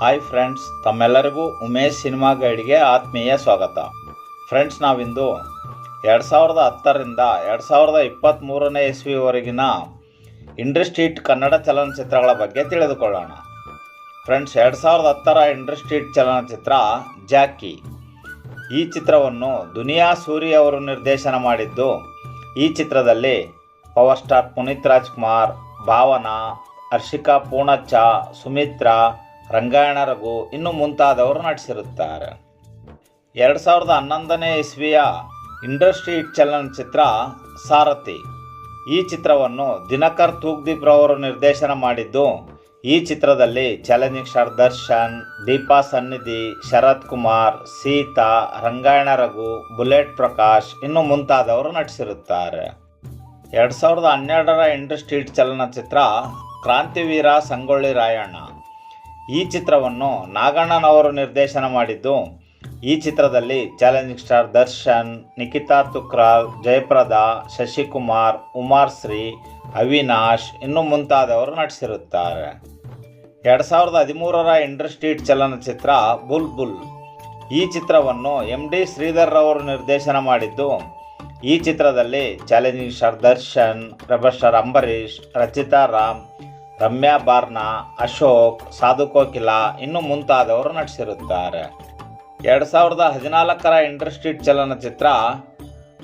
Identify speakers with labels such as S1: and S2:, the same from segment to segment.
S1: Hi friends ತಮ್ಮೆಲ್ಲರಿಗೂ Umesh cinema ಗೈಡ್ಗೆ ಆತ್ಮೀಯ ಸ್ವಾಗತ. ಫ್ರೆಂಡ್ಸ್ ನಾವಿಂದು ಎರಡು ಸಾವಿರದ ಹತ್ತರಿಂದ ಎರಡು ಸಾವಿರದ ಇಪ್ಪತ್ತ್ಮೂರನೇ ಇಸ್ವಿವರೆಗಿನ ಇಂಡಸ್ಟ್ರೀಟ್ ಕನ್ನಡ ಚಲನಚಿತ್ರಗಳ ಬಗ್ಗೆ ತಿಳಿದುಕೊಳ್ಳೋಣ. ಫ್ರೆಂಡ್ಸ್ ಎರಡು ಸಾವಿರದ ಹತ್ತರ ಇಂಡಸ್ಟ್ರೀಟ್ ಚಲನಚಿತ್ರ ಜಾಕಿ. ಈ ಚಿತ್ರವನ್ನು ದುನಿಯಾ ಸೂರಿ ಅವರು ನಿರ್ದೇಶನ ಮಾಡಿದ್ದು, ಈ ಚಿತ್ರದಲ್ಲಿ ಪವರ್ ಸ್ಟಾರ್ ಪುನೀತ್ ರಾಜ್ಕುಮಾರ್, ಭಾವನಾ, ಹರ್ಷಿಕಾ ಪೂಣಚ್ಚ, ಸುಮಿತ್ರಾ ರಂಗಾಯಣ ರಘು ಇನ್ನು ಮುಂತಾದವರು ನಟಿಸಿರುತ್ತಾರೆ. ಎರಡು ಸಾವಿರದ ಹನ್ನೊಂದನೇ ಇಸ್ವಿಯ ಇಂಡಸ್ಟ್ರಿ ಚಲನಚಿತ್ರ ಸಾರಥಿ. ಈ ಚಿತ್ರವನ್ನು ದಿನಕರ್ ತೂಗ್ದೀಪ್ ರವರು ನಿರ್ದೇಶನ ಮಾಡಿದ್ದು, ಈ ಚಿತ್ರದಲ್ಲಿ ಚಾಲೆಂಜಿಂಗ್ ದರ್ಶನ್, ದೀಪಾ ಸನ್ನಿಧಿ, ಶರತ್ ಕುಮಾರ್, ಸೀತಾ ರಂಗಾಯಣ ರಘು ಬುಲೆಟ್ ಪ್ರಕಾಶ್ ಇನ್ನು ಮುಂತಾದವರು ನಟಿಸಿರುತ್ತಾರೆ. ಎರಡು ಸಾವಿರದ ಹನ್ನೆರಡರ ಇಂಡಸ್ಟ್ರೀಟ್ ಚಲನಚಿತ್ರ ಕ್ರಾಂತಿವೀರ ಸಂಗೊಳ್ಳಿ ರಾಯಣ್ಣ. ಈ ಚಿತ್ರವನ್ನು ನಾಗಣ್ಣನವರು ನಿರ್ದೇಶನ ಮಾಡಿದ್ದು. ಈ ಚಿತ್ರದಲ್ಲಿ challenging star Darshan Nikhita Thukral, Jayaprada, Shashikumar, Umashree, Avinash ಇನ್ನು ಮುಂತಾದವರು ನಟಿಸಿರುತ್ತಾರೆ. ಎರಡು ಸಾವಿರದ ಹದಿಮೂರರ ಇಂಡಸ್ಟ್ರೀಟ್ ಚಲನಚಿತ್ರ ಬುಲ್ ಬುಲ್. ಈ ಚಿತ್ರವನ್ನು ಎಂ ಡಿ ಶ್ರೀಧರ್ ರವರು ನಿರ್ದೇಶನ ಮಾಡಿದ್ದು. ಈ ಚಿತ್ರದಲ್ಲಿ challenging star Darshan rebel Ambareesh, Rachita Ram Ramya Barna, Ashok Sadhu Kokila ಇನ್ನು ಮುಂತಾದವರು ನಟಿಸಿರುತ್ತಾರೆ. ಎರಡು ಸಾವಿರದ ಹದಿನಾಲ್ಕರ ಇಂಡಸ್ಟ್ರೀಟ್ ಚಲನಚಿತ್ರ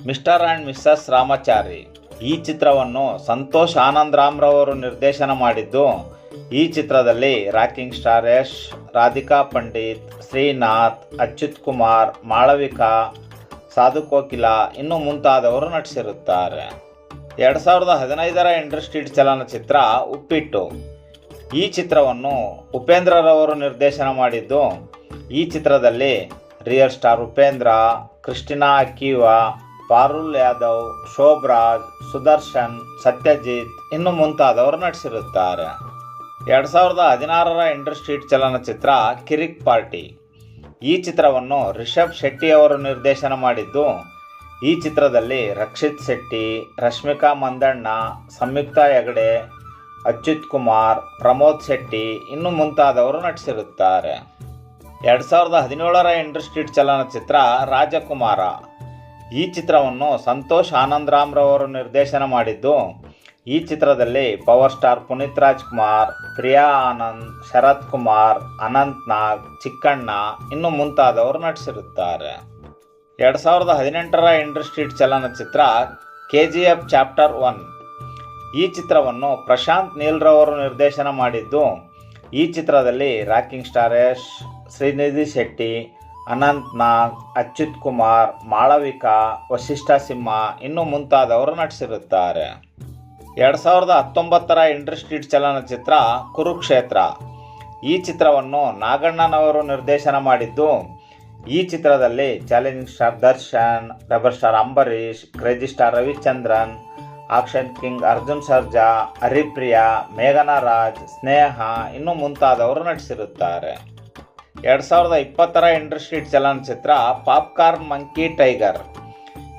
S1: ಮಿಸ್ಟರ್ ಆ್ಯಂಡ್ ಮಿಸ್ಸಸ್ ರಾಮಾಚಾರಿ. ಈ ಚಿತ್ರವನ್ನು ಸಂತೋಷ್ ಆನಂದ್ ರಾಮ್ರವರು ನಿರ್ದೇಶನ ಮಾಡಿದ್ದು, ಈ ಚಿತ್ರದಲ್ಲಿ ರಾಕಿಂಗ್ ಸ್ಟಾರ್ ಯಶ್, ರಾಧಿಕಾ ಪಂಡಿತ್, ಶ್ರೀನಾಥ್, ಅಚ್ಯುತ್ ಕುಮಾರ್, ಮಾಳವಿಕಾ ಸಾಧು ಕೋಕಿಲ ಇನ್ನು ಮುಂತಾದವರು ನಟಿಸಿರುತ್ತಾರೆ. ಎರಡು ಸಾವಿರದ ಹದಿನೈದರ ಇಂಡಸ್ಟ್ರೀಟ್ ಚಲನಚಿತ್ರ ಉಪ್ಪಿಟ್ಟು. ಈ ಚಿತ್ರವನ್ನು ಉಪೇಂದ್ರರವರು ನಿರ್ದೇಶನ ಮಾಡಿದ್ದು, ಈ ಚಿತ್ರದಲ್ಲಿ real star Upendra, Kristina Akheeva Parul Yadav, Shobhraj, Sudarshan, Satyajit ಇನ್ನು ಮುಂತಾದವರು ನಟಿಸಿರುತ್ತಾರೆ. ಎರಡು ಸಾವಿರದ ಹದಿನಾರರ ಇಂಡಸ್ಟ್ರೀಟ್ ಚಲನಚಿತ್ರ ಕಿರಿಕ್ ಪಾರ್ಟಿ. ಈ ಚಿತ್ರವನ್ನು ರಿಷಬ್ ಶೆಟ್ಟಿ ಅವರು ನಿರ್ದೇಶನ ಮಾಡಿದ್ದು ಈ ಚಿತ್ರದಲ್ಲಿ ರಕ್ಷಿತ್ ಶೆಟ್ಟಿ, ರಶ್ಮಿಕಾ ಮಂದಣ್ಣ, ಸಂಯುಕ್ತಾ ಹೆಗಡೆ, ಅಚ್ಯುತ್ ಕುಮಾರ್, ಪ್ರಮೋದ್ ಶೆಟ್ಟಿ ಇನ್ನು ಮುಂತಾದವರು ನಟಿಸಿರುತ್ತಾರೆ. ಎರಡು ಸಾವಿರದ ಹದಿನೇಳರ ಇಂಡಸ್ಟ್ರೀಟ್ ಚಲನಚಿತ್ರ ರಾಜಕುಮಾರ. ಈ ಚಿತ್ರವನ್ನು ಸಂತೋಷ್ ಆನಂದ್ರಾಮ್ರವರು ನಿರ್ದೇಶನ ಮಾಡಿದ್ದು, ಈ ಚಿತ್ರದಲ್ಲಿ ಪವರ್ ಸ್ಟಾರ್ ಪುನೀತ್ ರಾಜ್ಕುಮಾರ್, ಪ್ರಿಯಾ ಆನಂದ್, ಶರತ್ ಕುಮಾರ್, ಅನಂತ್ ನಾಗ್, ಚಿಕ್ಕಣ್ಣ ಇನ್ನು ಮುಂತಾದವರು ನಟಿಸಿರುತ್ತಾರೆ. ಎರಡು ಸಾವಿರದ ಹದಿನೆಂಟರ ಇಂಡಸ್ಟ್ರೀಟ್ ಚಲನಚಿತ್ರ K G F chapter one. ಈ ಚಿತ್ರವನ್ನು ಪ್ರಶಾಂತ್ ನೀಲ್ರವರು ನಿರ್ದೇಶನ ಮಾಡಿದ್ದು, ಈ ಚಿತ್ರದಲ್ಲಿ ರಾಕಿಂಗ್ ಸ್ಟಾರ್ ಶ್ರೀನಿಧಿ ಶೆಟ್ಟಿ, ಅನಂತ್ ನಾಗ್, ಅಚ್ಯುತ್ ಕುಮಾರ್, ಮಾಳವಿಕಾ ವಶಿಷ್ಠ ಸಿಂಹ ಇನ್ನು ಮುಂತಾದವರು ನಟಿಸಿರುತ್ತಾರೆ. ಎರಡು ಸಾವಿರದ ಹತ್ತೊಂಬತ್ತರ ಇಂಡಸ್ಟ್ರೀಟ್ ಚಲನಚಿತ್ರ ಕುರುಕ್ಷೇತ್ರ. ಈ ಚಿತ್ರವನ್ನು ನಾಗಣ್ಣನವರು ನಿರ್ದೇಶನ ಮಾಡಿದ್ದು ಈ ಚಿತ್ರದಲ್ಲಿ challenging star Darshan, double star Ambareesh, crazy star Ravichandran, action king Arjun Sarja, Haripriya, ಮೇಘನಾ ರಾಜ್, ಸ್ನೇಹ ಇನ್ನೂ ಮುಂತಾದವರು ನಟಿಸಿರುತ್ತಾರೆ. ಎರಡು ಸಾವಿರದ ಇಪ್ಪತ್ತರ ಇಂಡಸ್ಟ್ರೀಟ್ ಚಲನಚಿತ್ರ ಪಾಪ್ಕಾರ್ನ್ ಮಂಕಿ ಟೈಗರ್.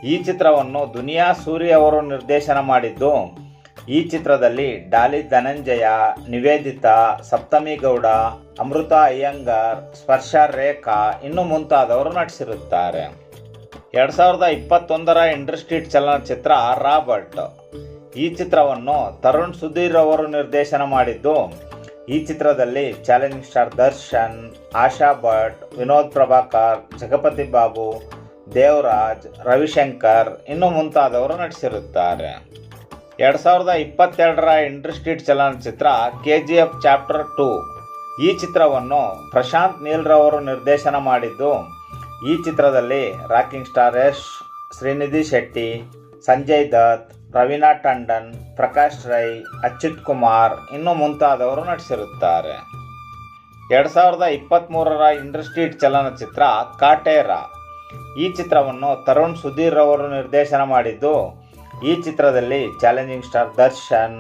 S1: ಈ ಚಿತ್ರವನ್ನು ದುನಿಯಾ ಸೂರಿ ಅವರು ನಿರ್ದೇಶನ ಮಾಡಿದ್ದು ಈ ಚಿತ್ರದಲ್ಲಿ ಡಾಲಿ ಧನಂಜಯ, ನಿವೇದಿತಾ, ಸಪ್ತಮಿ ಗೌಡ, ಅಮೃತ ಅಯ್ಯಂಗಾರ್, ಸ್ಪರ್ಶ ರೇಖಾ ಇನ್ನು ಮುಂತಾದವರು ನಟಿಸಿರುತ್ತಾರೆ. ಎರಡು ಸಾವಿರದ ಇಪ್ಪತ್ತೊಂದರ ಇಂಡಸ್ಟ್ರೀಟ್ ಚಲನಚಿತ್ರ ರಾಬರ್ಟ್. ಈ ಚಿತ್ರವನ್ನು ತರುಣ್ ಸುಧೀರ್ ಅವರು ನಿರ್ದೇಶನ ಮಾಡಿದ್ದು, ಈ ಚಿತ್ರದಲ್ಲಿ ಚಾಲೆಂಜಿಂಗ್ ಸ್ಟಾರ್ ದರ್ಶನ್, ಆಶಾ ಭಟ್, ವಿನೋದ್ ಪ್ರಭಾಕರ್, ಜಗಪತಿ ಬಾಬು, ದೇವರಾಜ್, ರವಿಶಂಕರ್ ಇನ್ನು ಮುಂತಾದವರು ನಟಿಸಿರುತ್ತಾರೆ. ಎರಡು ಸಾವಿರದ ಇಪ್ಪತ್ತೆರಡರ ಇಂಡಸ್ಟ್ರೀಟ್ ಚಲನಚಿತ್ರ K G F chapter two. ಈ ಚಿತ್ರವನ್ನು ಪ್ರಶಾಂತ್ ನೀಲ್ರವರು ನಿರ್ದೇಶನ ಮಾಡಿದ್ದು. ಈ ಚಿತ್ರದಲ್ಲಿ ರಾಕಿಂಗ್ ಸ್ಟಾರ್ ಯಶ್ ಶ್ರೀನಿಧಿ ಶೆಟ್ಟಿ, ಸಂಜಯ್ ದತ್ ರವೀನಾ ಟಂಡನ್, ಪ್ರಕಾಶ್ ರೈ, ಅಚ್ಯುತ್ ಕುಮಾರ್ ಇನ್ನು ಮುಂತಾದವರು ನಟಿಸಿರುತ್ತಾರೆ. ಎರಡು ಸಾವಿರದ ಇಪ್ಪತ್ತ್ಮೂರರ ಇಂಡಸ್ಟ್ರೀಟ್ ಚಲನಚಿತ್ರ ಕಾಟೇರ. ಈ ಚಿತ್ರವನ್ನು ತರುಣ್ ಸುಧೀರ್ ಅವರು ನಿರ್ದೇಶನ ಮಾಡಿದ್ದು. ಈ ಚಿತ್ರದಲ್ಲಿ ಚಾಲೆಂಜಿಂಗ್ ಸ್ಟಾರ್ ದರ್ಶನ್,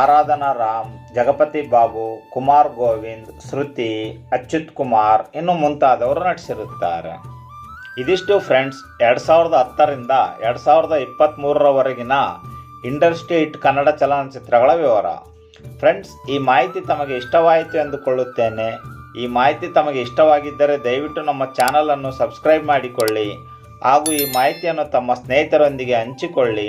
S1: ಆರಾಧನಾ ರಾಮ್, ಜಗಪತಿ ಬಾಬು, ಕುಮಾರ್ ಗೋವಿಂದ್, ಶ್ರುತಿ, ಅಚ್ಯುತ್ ಕುಮಾರ್ ಇನ್ನು ಮುಂತಾದವರು ನಟಿಸಿರುತ್ತಾರೆ. ಇದಿಷ್ಟು ಫ್ರೆಂಡ್ಸ್, ಎರಡು ಸಾವಿರದ ಹತ್ತರಿಂದ ಎರಡು ಸಾವಿರದ ಇಪ್ಪತ್ತ್ಮೂರರವರೆಗಿನ ಇಂಡಸ್ಟ್ರೀಟ್ ಕನ್ನಡ ಚಲನಚಿತ್ರಗಳ ವಿವರ. ಫ್ರೆಂಡ್ಸ್, ಈ ಮಾಹಿತಿ ತಮಗೆ ಇಷ್ಟವಾಯಿತು ಎಂದುಕೊಳ್ಳುತ್ತೇನೆ. ಈ ಮಾಹಿತಿ ತಮಗೆ ಇಷ್ಟವಾಗಿದ್ದರೆ ದಯವಿಟ್ಟು ನಮ್ಮ ಚಾನಲನ್ನು ಸಬ್ಸ್ಕ್ರೈಬ್ ಮಾಡಿಕೊಳ್ಳಿ ಹಾಗೂ ಈ ಮಾಹಿತಿಯನ್ನು ತಮ್ಮ ಸ್ನೇಹಿತರೊಂದಿಗೆ ಹಂಚಿಕೊಳ್ಳಿ.